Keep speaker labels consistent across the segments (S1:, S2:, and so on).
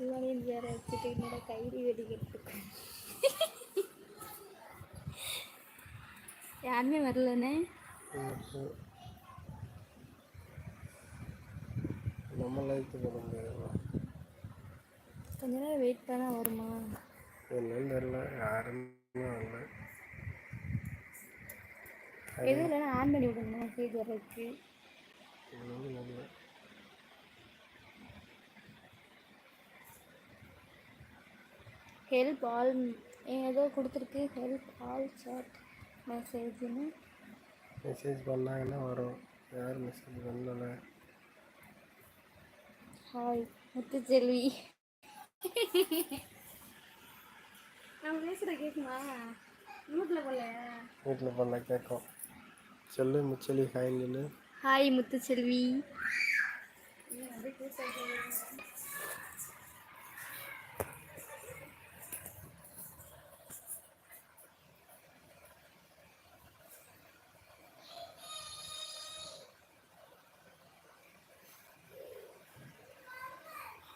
S1: சிவானியின் வேற வச்சுட்டு என்னோட கைடி வெடிக்கிறதுக்கு. யாருமே வரலண்ணே?
S2: நம்ம லைஃப் முடியாது
S1: கொஞ்ச நேரம் வெயிட் பண்ணால் வருமா?
S2: என்னன்னு தெரியல யாருமே வரல.
S1: எதுவும் இல்லைன்னா ஆன் பண்ணி விடுங்க மெசேஜ் வர்றதுக்கு ஹெல்ப் ஆல் ஏதோ கொடுத்துருக்கு. ஹெல்ப் ஆல் சாட் மெசேஜ்னு
S2: மெசேஜ் பண்ணாங்கன்னா வரும். யார் மெசேஜ் பண்ணல.
S1: ஹாய் முத்துச்செல்வி. நம்ம பேசுகிற கேட்குமா நோட்டில் போல.
S2: வீட்டில் பண்ண கேட்கும் சொல்லு முச்சலி ஹாய்ன்னு
S1: ஹாய் முத்துச்செல்வி.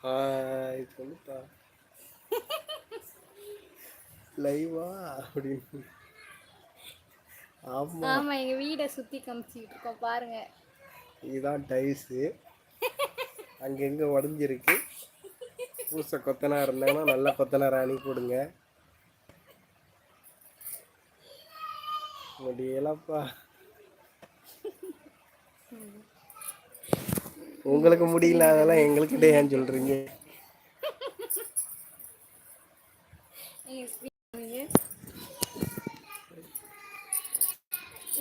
S2: ஹாய் சொல்லுப்பா லைவா அப்படின்னு. ஆமாம்
S1: ஆமாம் எங்கள் வீடை சுற்றி காமிச்சிக்கிட்டு இருக்கோம் பாருங்க.
S2: இதுதான் டைஸு அங்கங்கே உடஞ்சிருக்கு? பூசை கொத்தனா இருந்தாங்கன்னா நல்ல கொத்தனார் அணி கொடுங்க முடியலப்பா. உங்களுக்கு முடியல அதெல்லாம் எங்கள்கிட்ட ஏன்
S1: பண்ணுங்க.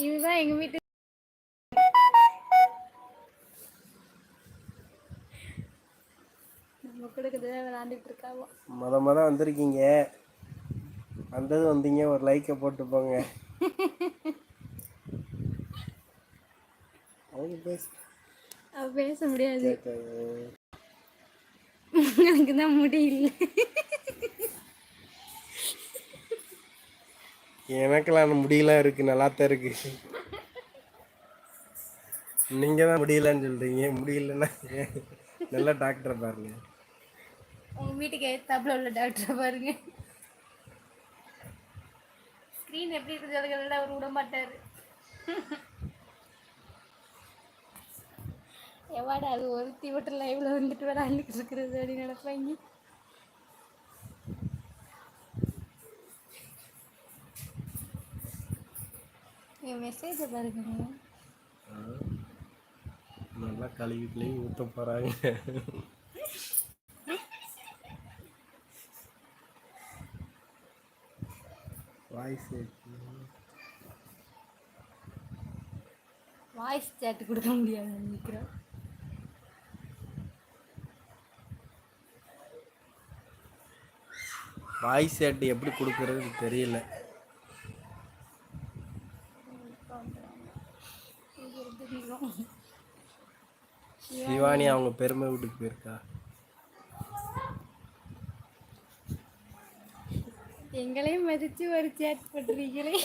S1: இதுதான் எங்கள் வீட்டு
S2: மொத மொத வந்திருக்கீங்க. வந்தது வந்தீங்க. ஒரு லைக்கை போட்டு போங்க. அவங்க பேச
S1: பேச முடியாது. எனக்கு தான் முடியல
S2: எனக்கெல்லாம் முடியலாம் இருக்கு நல்லா தான் இருக்கு. நீங்க தான் முடியலன்னு சொல்றீங்க. முடியலன்னா? நல்ல டாக்டரை பாருங்க.
S1: உங்கள் வீட்டுக்கு ஏத்தாப்புல உள்ள டாக்டரை பாருங்க. ஸ்க்ரீன் எப்படி இருக்குது அதுக்கெல்லாம் அவர் விட மாட்டார். எவாடா அது ஒருத்தி மட்டும் லைவ்ல வந்துட்டு விளாண்டுட்டு இருக்கிறது அப்படின்னு நினைப்பாங்க. என் மெசேஜை பாருங்க.
S2: நல்லா கழுவி கழுவி ஊத்த போறாங்க. வாய்ஸ்
S1: வாய்ஸ் சேட் கொடுக்க முடியாது நினைக்கிறேன்.
S2: வாய்ஸ் சேட்டு எப்படி கொடுக்கறது தெரியல. சிவானி அவங்க பெருமை வீட்டுக்கு போயிருக்கா.
S1: எங்களையும் மதிச்சு ஒரு சேட் பண்றீங்களே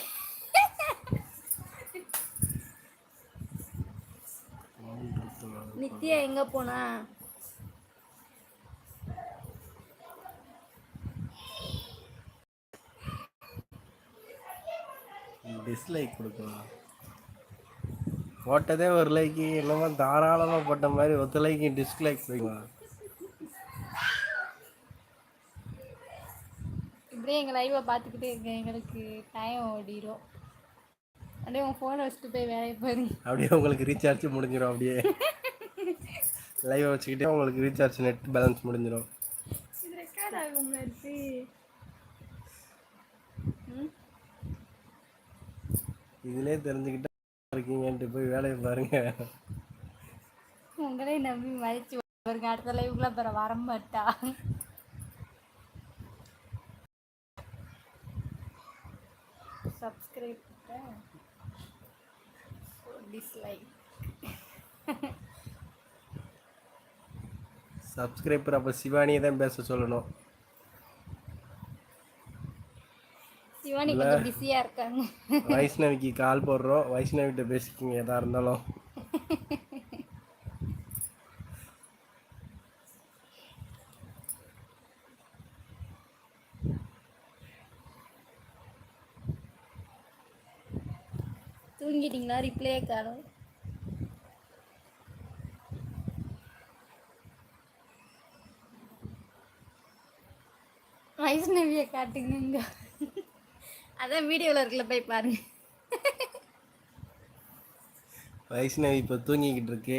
S1: நித்யா எங்க போனா?
S2: டிஸ்லைக் கொடுக்கலாம் போட்டதே ஒரு லைக்கு என்னமோ தாராளமாக போட்ட மாதிரி ஒத்த லைக்கு டிஸ்லைக் கொடுக்கலாம்
S1: இப்படியே எங்கள் லைவை பார்த்துக்கிட்டே இருக்கேன் எங்களுக்கு டைம் ஓடிடும் அப்படியே உன் ஃபோனை வச்சுட்டு போய் வேலையை பாருங்க
S2: அப்படியே உங்களுக்கு ரீசார்ஜ் முடிஞ்சிடும் அப்படியே. லைவை வச்சுக்கிட்டே உங்களுக்கு ரீசார்ஜ் நெட் பேலன்ஸ் முடிஞ்சிடும்
S1: இது ரெக்கார்ட் ஆகும் அடுத்து ம்
S2: இதிலே தெரிஞ்சுக்கிட்டா இருக்கீங்கன்ட்டு போய் வேலையை பாருங்க.
S1: உங்களே நம்பி மதிச்சு பாருங்க அடுத்த லைவுக்குலாம் பிற வரமாட்டா சப்ஸ்கிரைப் டிஸ்லைக்
S2: சப்ஸ்கிரைபர் அப்போ சிவானியை தான் பேச சொல்லணும்.
S1: ராணி கொஞ்சம் பிஸியா இருக்காங்க.
S2: வைஷ்ணவிக்கு கால் போடுறோம். வைஷ்ணவிட்ட பேசிக்கங்க ஏதா இருந்தாலும்.
S1: தூங்கிட்டீங்களா? ரிப்ளே காணும். வைஷ்ணவியை காட்டுங்க அதான் வீடியோவில் இருக்குல்ல போய் பாருங்க
S2: வைஷ்ணவி இப்போ தூங்கிக்கிட்டு இருக்கு.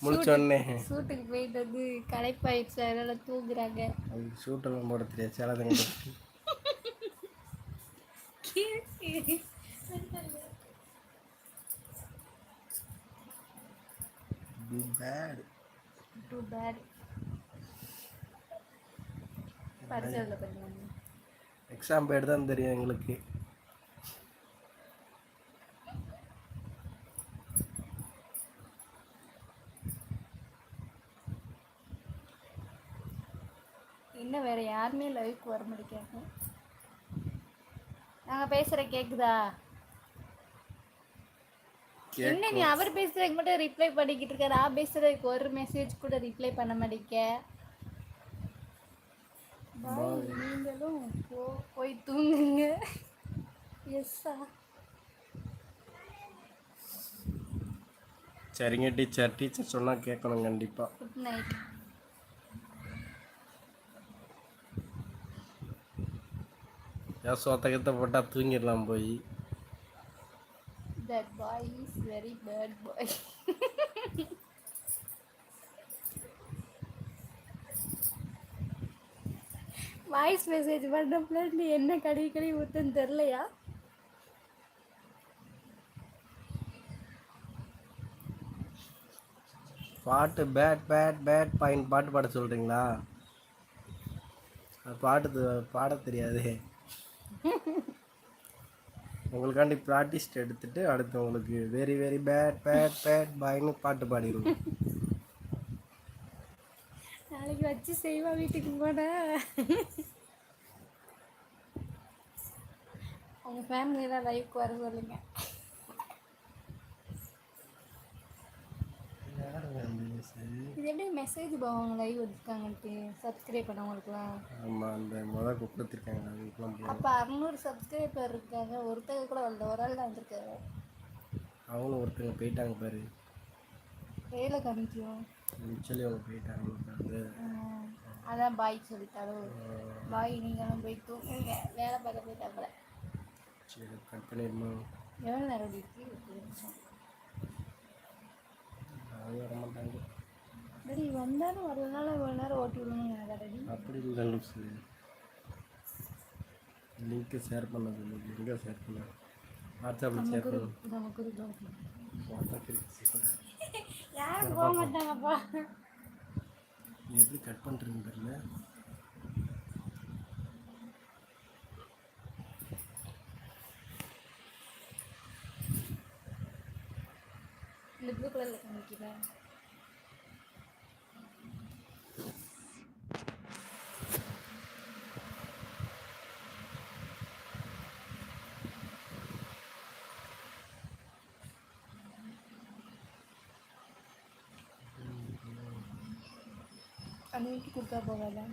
S2: முடிச்சோடனே
S1: சூட்டுக்கு போயிட்டு வந்து களைப்பாயிடுச்சு அதனால தூங்குறாங்க.
S2: அதுக்கு ஷூட்டெல்லாம் போட தெரியாது பேட்
S1: படிச்சதில் பண்ணுவாங்க
S2: எக்ஸாம் பேட் தான் தெரியும் எங்களுக்கு.
S1: இன்னும் வேற யாருமே லைவுக்கு வர மாட்டேங்காங்க நாங்க பேசுற கேக்குதா? என்ன நீ அவர் பேசுறதுக்கு மட்டும் ரிப்ளை பண்ணிக்கிட்டு இருக்க. நான் பேசுறதுக்கு ஒரு மெசேஜ் கூட ரிப்ளை பண்ண மாட்டேங்க. நீங்களும் போ போய் தூங்குங்க. எஸ்ஸா
S2: சரிங்க டீச்சர் டீச்சர் சொன்னால் கேட்கணும் கண்டிப்பாக
S1: குட் நைட்
S2: ஏன் சோத்தகத்தை போட்டால் தூங்கிடலாம் போய்?
S1: That boy is very bad boy voice message பண்ணப்பல நீ என்ன கழுவி கழுவி ஊத்துன்னு தெரிலையா
S2: பாட்டு பேட் பேட் பேட் பாயிண்ட் பாட்டு பாட சொல்கிறீங்களா பாட்டு பாட தெரியாதே. உங்களுக்காண்டி ப்ராக்டிஸ் எடுத்துட்டு அடுத்து உங்களுக்கு very very bad bad bad பாயின்னு பாட்டு பாடிடுவோம்.
S1: நாளைக்கு வச்சு செய்வா வீட்டுக்கு போன. அவங்க ஃபேமிலியெல்லாம் லைஃப்க்கு வர சொல்லுங்க. இது எப்படி மெசேஜ் போவாங்க லைவ் வச்சுருக்காங்கன்ட்டு. சப்ஸ்கிரைப் பண்ணவங்களுக்குலாம்.
S2: ஆமாம் அந்த முதல் கொடுத்துருக்காங்க அதுக்கெலாம்
S1: அப்போ அறநூறு சப்ஸ்கிரைபர் இருக்காங்க. ஒருத்தங்க கூட வரல. ஒரு ஆள் தான் வந்திருக்காரு.
S2: அவங்களும் ஒருத்தங்க போயிட்டாங்க பாரு.
S1: வேலை காமிக்கும்.
S2: சொல்லி அவங்க போயிட்டாங்க
S1: ஆஹ் அதான் பாய் சொல்லிட்டாரோ. பாய் நீங்களும் போய் தூங்குங்க. வேலை பார்க்க போயிட்டாங்களே
S2: சரி கட் பண்ணிடணும்
S1: எவ்வளோ நேரம் இருக்கு?
S2: வர மாட்டாங்க
S1: டேடி வந்தாலும் வரலனால இவ்வளோ நேரம் ஓட்டி விடணும் ரெடி
S2: அப்படி இல்லை லூஸு லிங்க்கு ஷேர் பண்ண சொல்லு. எங்கே ஷேர் பண்ண? வாட்ஸ்அப்பில் ஷேர் பண்ணு.
S1: நமக்கு யாரும் போக மாட்டாங்கப்பா.
S2: எப்படி கட் பண்ணுறதுன்னு தெரியல.
S1: இந்த ப்ளூ கலரில் காமிக்கிறேன் அந்த வீட்டுக்கு கொடுத்தா போகாதா